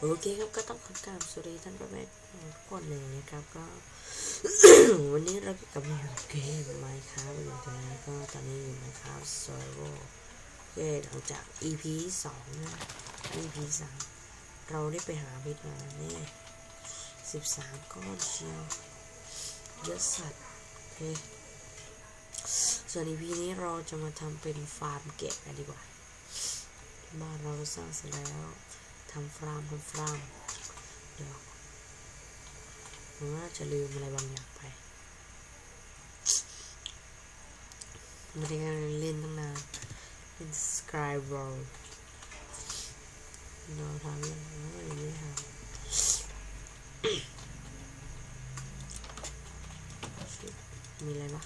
โอเคครับก็ต้องขอกราบสวัสดีท่านผู้ชมทุกคนเลยนะครับก็ วันนี้เรากำลังอยู่เกมไมค์ครับอยู่ตรงนี้ก็ตอนนี้อยู่นะครับเซิร์ฟเวอเย่หลังจาก EP สองนะ EP สามเราได้ไปหาเพชรมาเนี่ยสิบสามก้อนเชียวเยอะสัตว์โอเคส่วน EP นี้เราจะมาทำเป็นฟาร์มแกะกันดีกว่าบ้านเราสร้างเสร็จแล้ว ทำฟาร์มทำฟาร์มเดี๋ยวผมว่าจะลืมอะไรบางอย่างไปไม่ได้การเล่นตั้งนานเป็น Sky World เราทำยังไม่ได้ทำมีอะไรวะ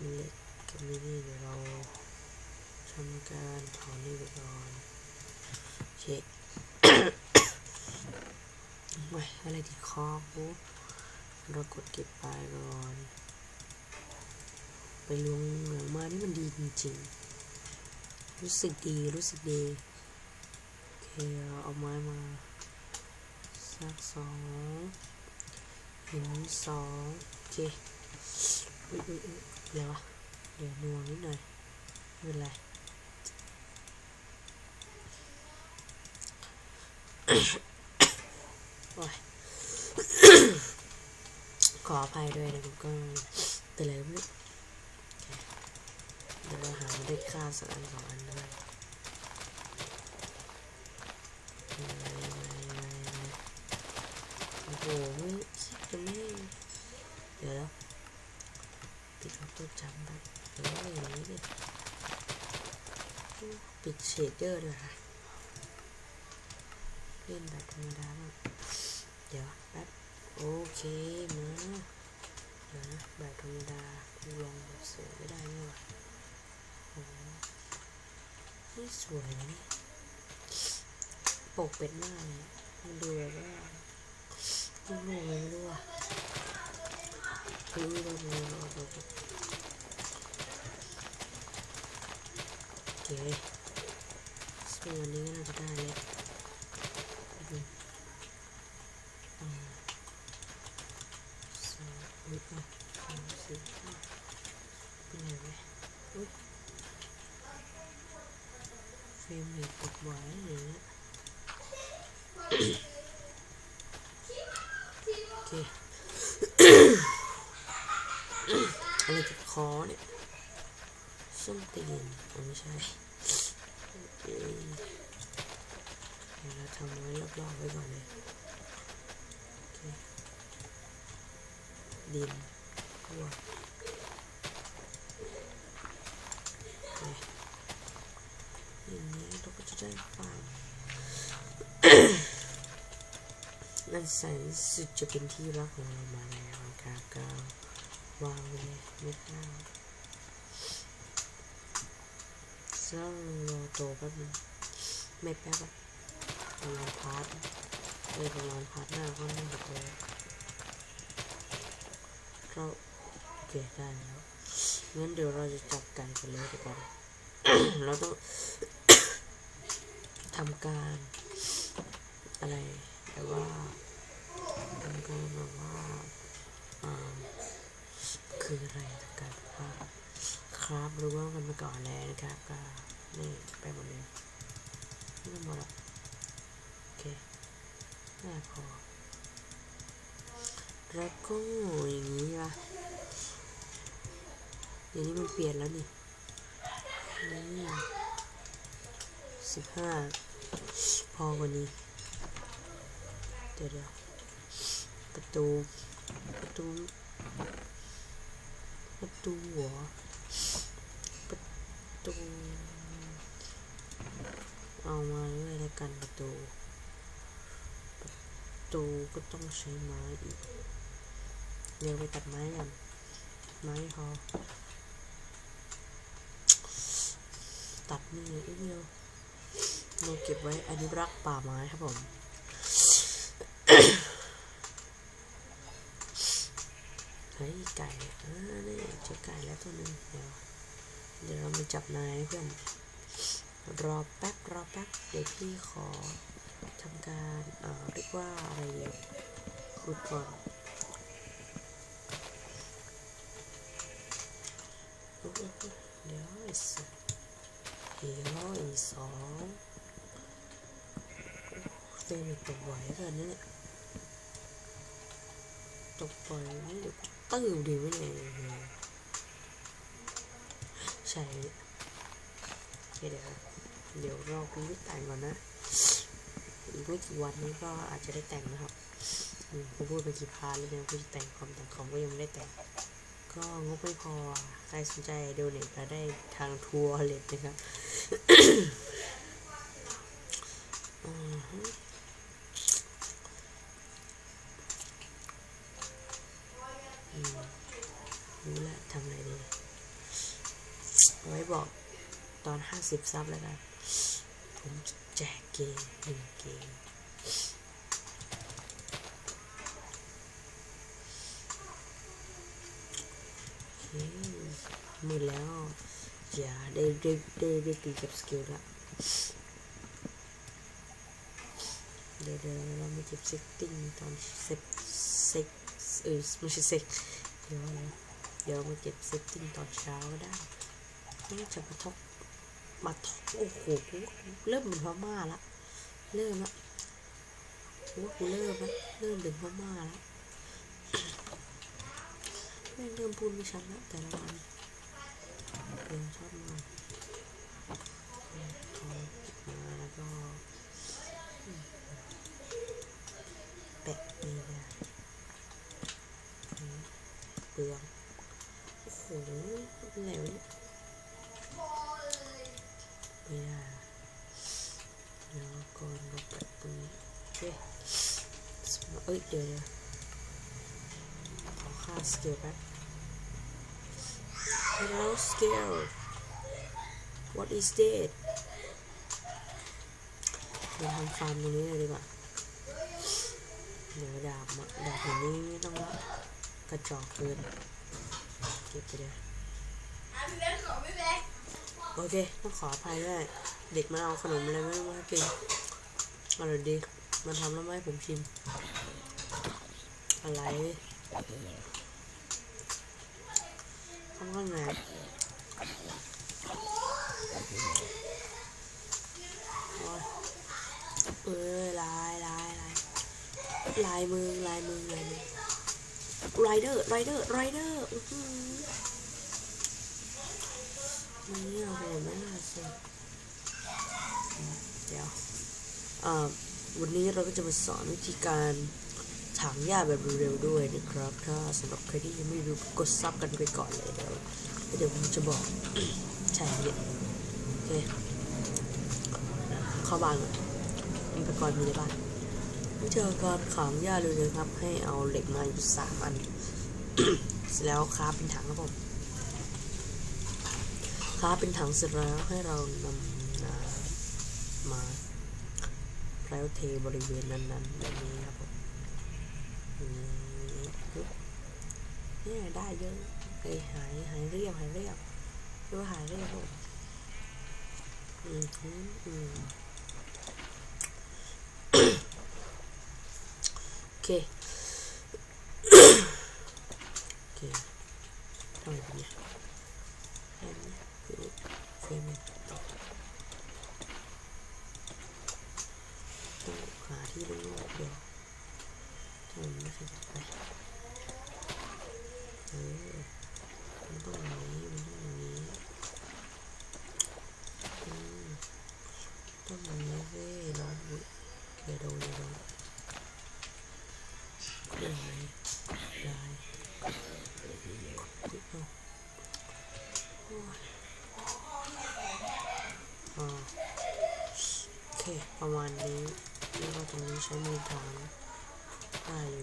มีเหล็กกับมีนี่เดี๋ยวเราทำการถอนนี่ไปก่อน โอเคไม่อะไรที่คอกูเรากดเก็บไปก่อน ไปลวงเหลืองมานี่มันดีจริงๆ รู้สึกดีรู้สึกดี โอเคเอาไม้มาสักสองหินสองโอเคเดี๋ยววะเดี๋ยวหนวงนิดหน่อยไม่เป็นไร โอ้ย ขออภัยด้วยนะผมก็เป็นอะไรไม่รู้โอเดี๋ยวเราหาได้ค่าสักอันสองอันด้วยโอ้โหไม่คิดจะไม่เดี๋ยวแล้วปิดออโต้จำไปเดี๋ยวอย่างนี้ดิปิดเชดเดอร์ด้วยค่ะ ล่นแบบธรรมดาบ้างเดี๋ยวแป๊บโอเคมาเดี๋ยวนะแบบธรรมดาลองแบบสวยไม่ได้นี่หว่าโอ้โหนี่สวยนะนี่ปกเป็ดมากเลยมันดูแบบว่าไม่รู้ไม่รู้อะคือเราดูเราดูโอเคส่วนนี้ก็น่าจะได้แล้ว อืมสองอุ๊ยอะสองสี่ห้าเป็นไงวะอุ๊ยเฟรมเรทตกบ่อยนะอย่างเงี้ยโอเค อะไรติดคอเนี่ยส้นตีนอ๋อ ไม่ใช่เอ้ยเดี๋ยวเราทำไว้รอบๆไว้ก่อนเลยดินทั่วอย่างนี้เราก็จะได้ฟามนั่นแสนสุดจะเป็นที่รักของเรามาแล้วนะครับก็วางเลยไม่ข้า วแล้วรอโตแป๊บนึงไม่แป๊บอะประมาณพาร์ทเออประมาณพาร์ทหน้าก็น่าจะโตเราโอเคได้แล้วงั้นเดี๋ยวเราจะจับไก่กันเลยดีกว่าเราต้องทำการอะไรแต่ว่าทำการแบบว่าคืออะไรการแบ ครับรู้ว่ากันมาก่อนแล้วนะครับก็นี่ไปหมดเลยนี่หมดละโอเคน่าพอแล้วก็อย่างนี้ล่ะเดี๋ยวนี้มันเปลี่ยนแล้วนี่นี่สิบห้าพอกว่านี้ เดี๋ยวเดี๋ยวประตู ประตู ประตูหัว ตูเอามาเลยแล้วกันประตูประตูก็ต้องใช้ไม้อีกเดี๋ยวไปตัดไม้กันไม้พอตัดนี่อีกเดียวเราเก็บไว้อนุรักษ์ป่าไม้ครับผมเฮ้ยไก่อ่านี่เจอไก่แล้วตัวนึงเดี๋ยว เดี๋ยวเรามาจับนายเพื่อน รอแป๊บรอแป๊บเดี๋ยวพี่ขอทำการเอ่อเรียกว่าอะไรดีขุดก่อนเดี๋ยวไอ้สัสเดี๋ยวไอ้สองเฟรมตกไหวกันนะเนี่ยตกบ่อยนี่เดี๋ยวตื้อดีไหมเนี่ย ใช่เดี๋ยวเดี๋ยวรอคุณไปแต่งก่อนนะ อีกไม่กี่วันนี้ก็อาจจะได้แต่งนะครับผมพูดไปกี่พาร์ทแล้วเนี่ยกูจะแต่งคอมแต่งคอมก็ยังไม่ได้แต่ง ก็งบไม่พอ ใครสนใจเดเนทมาได้ทางทัวร์เลทนะครับ อือฮึอืมรู้แล้วทำอะไรดีเอา ไว้บอกตอนห้าสิบซับแล้วกัน ผมแจกเกมหนึ่งเกมเคมืดแล้ว อย่าได้ได้ได้ได้ตีกับสกิลละเดี๋ยวเรามาเก็บเซตติ้งตอนเซ็ตเซ็ตเออไม่ใช่เซ็ตเดี๋ยวเดี๋ยวมาเก็บเซตติ้งตอนเช้าก็ได้ นี่จะมาทบมาทบโอ้โหเริ่มเป็นพม่าละ เริ่มละว่ากูเริ่มละเริ่มเป็นพม่าละแม่เริ่มพูดไม่ชัดล้วแต่ละวันเรียนชอบมากทองมาแล้วก็แปะนี่นะเปลืองโอ้โหแล้ว ก่อนก็แปะตรงนี้โอเคเอ้ยเดี๋ยเดี๋ยวขอค่าสเกลแป๊บ Hello scale What is that เราทำฟาร์มตรงนี้เลยดีกว่าเดี๋ยวดาบดาบอย่างนี้ไม่ต้องละกระจอกเกินเก็บไปเลย โอเคต้องขออภัยด้วยเด็กมาเอาขนมอะไรไม่รู้มาให้กินอร่อยดีมันทำแล้วไม่ให้ผมชิม อะไรทำข้างไหนโอ๊ยเออลายลายลายลายมือลายมือลายมือไรเดอร์ไรเดอร์ไรเดอร์ อื้อหือนี่โอ้โหไม่น่าเชื่อเดี๋ยวอ่าวันนี้เราก็จะมาสอนวิธีการถางหญ้าแบบเร็วๆด้วยนะครับ ถ้าสำหรับใครที่ยังไม่รู้กดซับกันไปก่อนเลยเดี๋ยวเดี๋ยวผมจะบอกใช่เนี่ยโอเคเข้าบ้านก่อนอุปกรณ์มีในบ้านวิธีการถางหญ้าเร็วๆครับ ให้เอาเหล็กมาอยู่สามอันเสร็จแล้วคราฟเป็นถังครับผม คราเป็นถังเสร็จแล้วให้เรานำน้ำมาแล้วเทบริเวณนั้นๆแบบนี้ครับผมเนี่ยได้เยอะไอ้หายหายเรียบหายเรียบดูหายเรียบลูกอืมอืมอืมโอเคโอเคทำไมเป็นเนี่ย แบบนี้คือเฟรมเนี่ยตกต้องหาที่โล่งๆเดี๋ยวทำไมมันไม่ขยับไปเออมันต้องอย่างนี้มันต้องอย่างนี้อืมต้องอย่างนี้เว้ยน้องอุ๊ยอย่าโดนอย่าโดน โอเค ประมาณนี้แล้วก็ตรงนี้ใช้มือถางได้อย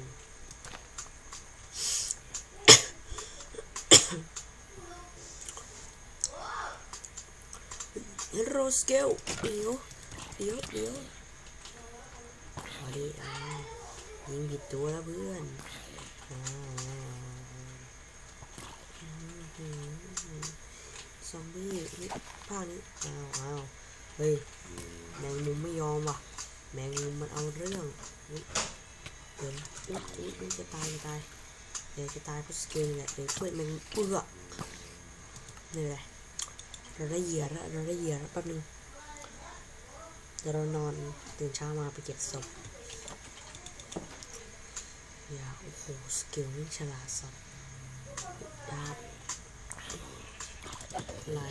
ู่โรสเกลเดี๋ยวเดี๋ยวเดี๋ยวอาดิอ่ายิงผิดตัวแล้วเพื่อนอืมฮืมซอมบี้ นี่ภาคนี้อ้าวอ้าวเฮ้ยแมงมุมไม่ยอมว่ะ แมงมุมมันเอาเรื่องอุ๊ยเดี๋ยวนอุ๊ยอุ๊ยอุ๊ยจะตายจะตายเดี๋ยวจะตายเพราะสเกลเนี่แหละเดี๋ยวช่วยแมงมุมเอื้อนี่แหละเราได้เหยื่อแล้วเราได้เหยื่อแล้วแป๊บนึงเดี๋ยวเรานอนตื่นเช้ามาไปเก็บศพอย่าโอ้โหสเกลนี่ฉลาดสัตว์ดาบไหล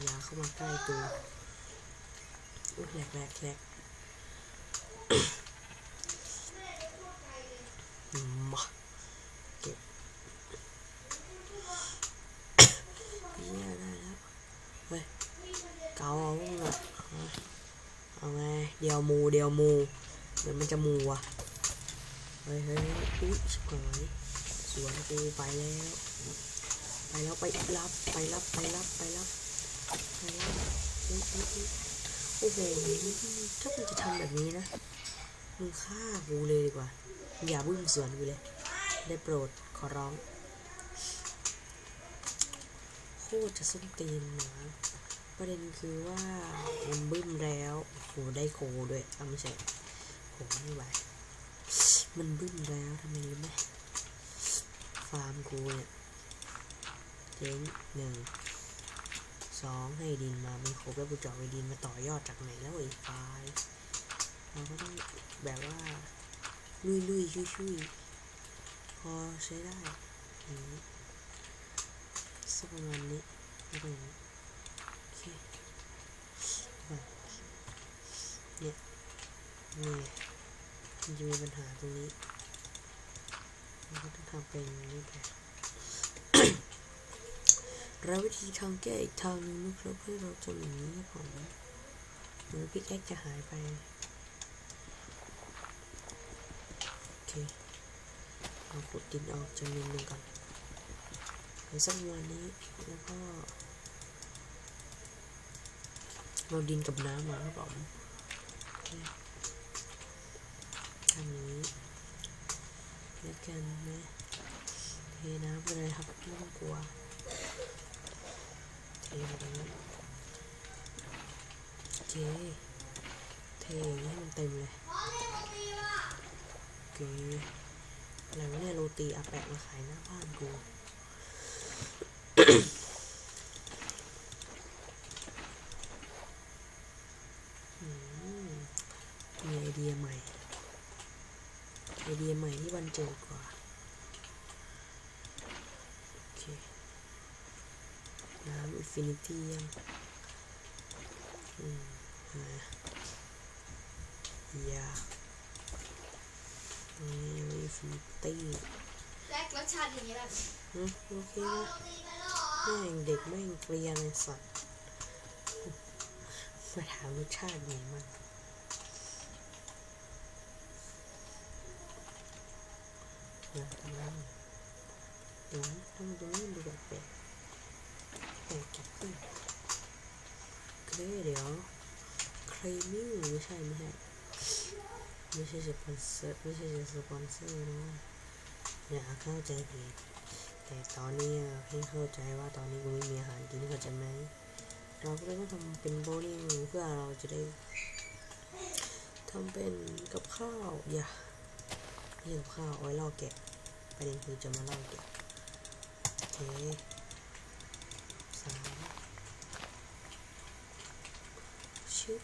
อยาเข้ามาใกล้ตัวอุ๊ยแหลกแหลกแหลกมาเก็บเยี่ยได้แล้วเฮ้ยเกาเอาพวกน่ะเอาเอาไงเดียวมูเดียวมูเดี๋ยวมันจะมูอะเฮ้ยเฮ้ยอุ๊ยชิบหายสวนกูไปแล้ว ไปแล้วไปรับไปรับไปรับไปรับ โอ้โหถ้ามึงจะทำแบบนี้นะ มึงฆ่ากูเลยดีกว่า อย่าบึ้มสวนกูเลย ได้โปรดขอร้อง โคตรจะส้นตีนหมาประเด็นคือว่ามันบึ้มแล้วโหได้โคด้วยเอาไม่ใช่โหไม่ไหวมันบึ้มแล้วทำไมรู้ไหมฟาร์มกูเนี่ยเจ๊งหนึ่ง สองให้ดินมาไม่ครบแล้วกูจะเอาไอ้ดินมาต่อยอดจากไหนแล้วไอ้ไฟล์เราก็ต้องแบบว่า ลุยลุยชุยชุยพอใช้ได้นี้สักประมาณนี้แล้วก็อย่างนี้โอเคเนี่ยนี่มันจะมีปัญหาตรงนี้เราก็ต้องทำเป็นอย่างนี้ไป แล้ววิธีทางแก้อีกทางหนึงนะครับให้เราทำอย่างนี้ครับผมหรือพี่แอ๊กจะหายไปโอเคเอาขุดดินออกจำนวนหนึ่งก่อนไปสักวันนี้แล้วก็เอาดินกับน้ำมาครับผมอเคทำนี้แล้วกันนะเทน้ำไปเลยครับไม่ต้องกลัว เทนั้นโอเคเทอย่างนี้ให้มันเต็มเลยโอเคอะไรวะเนี่ยโรตีอาแปะมาขายหน้าบ้านกูมีไอเดียใหม่ ไอเดียใหม่ที่บันเจิดกว่า โอเค น้ำอิน ฟินิตี้ยังอืมมายานี่อินฟินิตี้แรกรสชาติอย่างนี้แบบอืมโอเคนะแม่งเด็กแม่งเกลียนไอ้สัตว์มาถามรสชาติไงมันนะทำไมเดี๋ยวนะทำตรงนี้ดูแบบ แปลกแปลกจากเพื่อนเคเดี๋ยวครีมิ่งไม่ใช่ไม่ใช่ไม่ใช่สปอนเซอร์ไม่ใช่สปอนเซอร์นะอย่าเข้าใจผิดแต่ตอนนี้ให้เข้าใจว่าตอนนี้กูไม่มีอาหารกินเข้าใจไหมเราก็เลยต้องทำเป็นโบลิ่งเพื่อเราจะได้ทำเป็นกับข้าวอย่านี่กับข้าวเอาไว้ล่อแกะประเด็นคือจะมาล่อแกะโอเคสาม ชึบ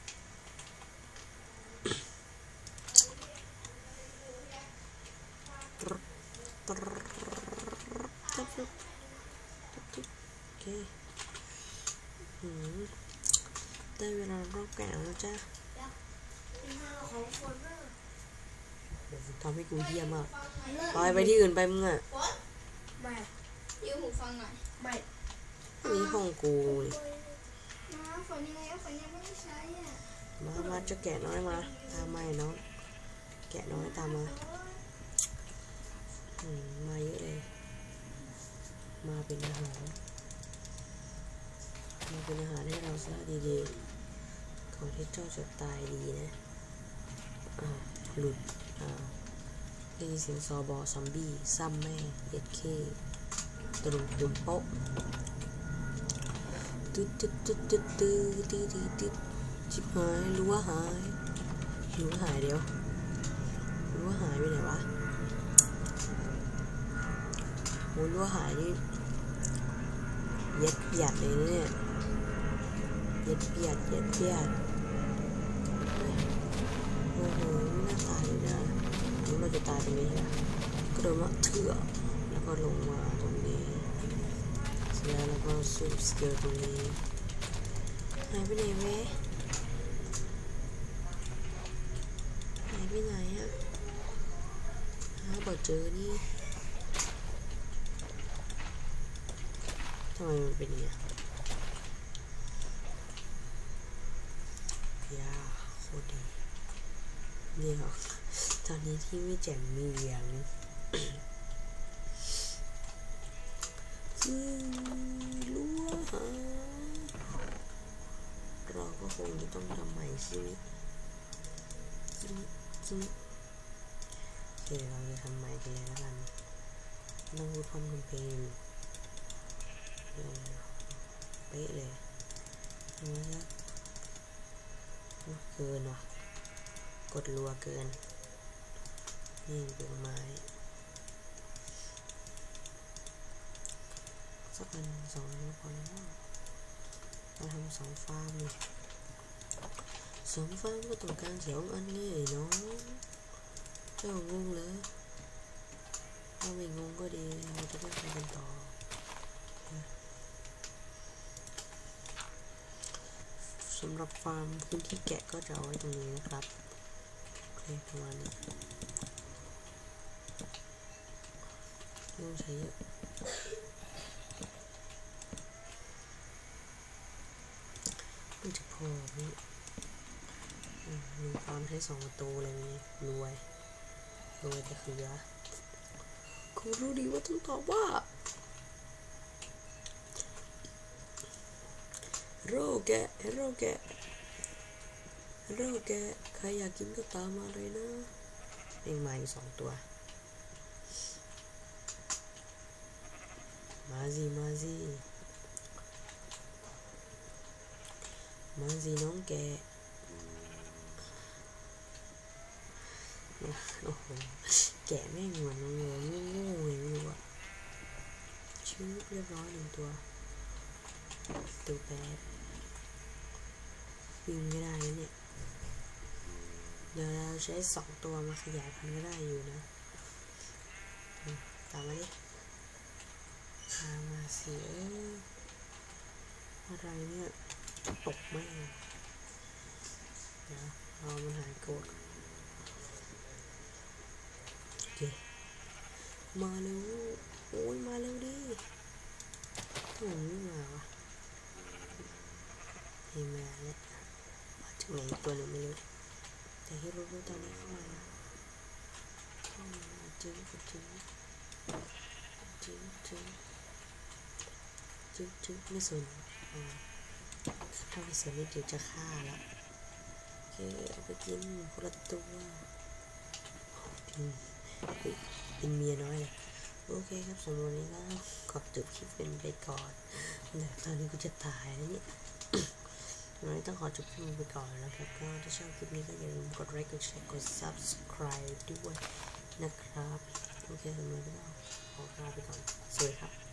ตรึ๊ดตรึ๊ดตึ๊บตึ๊บตึ๊บตึ๊บโอเคหืมได้เวลาต้องแกะแล้วจ้ะเป็นหน้าของคนน่ะโอ้โหทำให้กูเยี่ยมมากไปไปที่อื่นไปมึงอะไม่ยืมหูฟังหน่อยไม่นี่ห้องกูนี่น้า ฝนยังไงฝนยังไม่ได้ใช้อะมามาจะแกะน้อยมา ตามมาไอ้น้องแกะน้อยตามมาอืมมาเยอะเลย มาเป็นอาหารมาเป็นอาหารให้เราซะดีๆก่อนที่เจ้าจะตายดีนะอ้าหลุดอ้าได้ยินเสียงซอบอซอมบี้ซ้ำแม่เอ็ดเคตรุมตุมโป๊ะ ตึ๊ดตึ๊ดตึ๊ดตึ๊ดตึ๊ดตึ๊ดตึ๊ดชิบหายรู้ว่าหายรู้ว่าหายเดี๋ยวรู้ว่าหายไปไหนวะโอ้รู้ว่าหายนี่เย็ดหยัดเลยเนี่ยเย็ดหยัดเย็ดหยัดโอ้โหน่าตายเลยนะนี่เราจะตายตรงนี้นะกระโดดมาเถื่อแล้วก็ลงมา ก็ซูมสเกลตรงนี้หายไปไหนเว้ยหายไปไหนอะหาบ่เจอนี่ทำไมมันเป็นอย่างเงี้ยยาโคตรดีเนี่ยตอนนี้ที่ไม่แจ่มมีอย่างนึง คือรั้วหาเรา ก็คงจะต้องทำใหม่ใช่ไหมจิ้มจิ้มโอเคเราจะทำใหม่กันเลยแล้วกันนั่งพูดพร้อมกันเพลงเป๊ะเลยทำไมล่ะเกินว่ะ กดรัวเกิน นี่เป็นไม้สักอันสองอันก็พอแล้วเราทำสองฟาร์มนี่ สองฟ้าก็ต้องการสองอันนี่ไอ้น้องเจ้างงเลยถ้าไม่งงก็ดีเราจะได้ไปกันต่อสำหรับฟาร์มพื้นที่แกะก็จะเอาไว้ตรงนี้นะครับโอเคประมาณนี้ไม่ต้องใช้เยอะมันจะพอไหม มมีความใช้สองประตูอะไรนี้รวยรวยจะคือคุณรู้ดีว่าต้องตอบว่าโรแกะโรแกะโรแกะใครอยากกินก็ตามมาเลยนะเองมาอีกสองตัว มาสิมาสิมาสิน้องแกะ โอ้โหแกะแม่งเหมือนงงงงงเลยไม่รู้อะชื่อเรียบร้อยหนึ่งตัว ตัวแปดวิ่งไม่ได้แล้วเนี่ย เดี๋ยวเราใช้สองตัวมาขยายพันธุ์ก็ได้อยู่นะตามมาดิตามมาสิเอ้ยอะไรเนี่ย ตกไม่เดี๋ยวรอมันหายโกรธก่อน โอเค มาเร็วโอ้ยมาเร็วดิทำไมไม่มาวะไม่มาแล้วมาจากไหนตัวหนึงไม่รู้แต่ที่รู้ว่าตอนนี้เข้ามาเข้ามาจึ๊งจึ๊งจึ๊งจึ๊งจึ๊งจึ๊งไม่สนอ่าถ้าไม่สนนี่เดี๋ยวจะฆ่าแล้วโอเคเอาไปกินคนละตัวอืม เป็นเมียน้อยเลยโอเคครับสำหรับวันนี้ก็ขอบจบคลิปเป็นไปก่อนเดี๋ยวตอนนี้กูจะตายแล้วเนี่ยวันนี้ต้องขอจบคลิปไปก่อนนะครับ ก็ถ้าชอบคลิปนี้ก็อย่าลืมกดไลค์กดแชร์กด subscribe ด้วยนะครับ โอเคสำหรับวันนี้ก็ขอลาไปก่อน สวัสดีครับ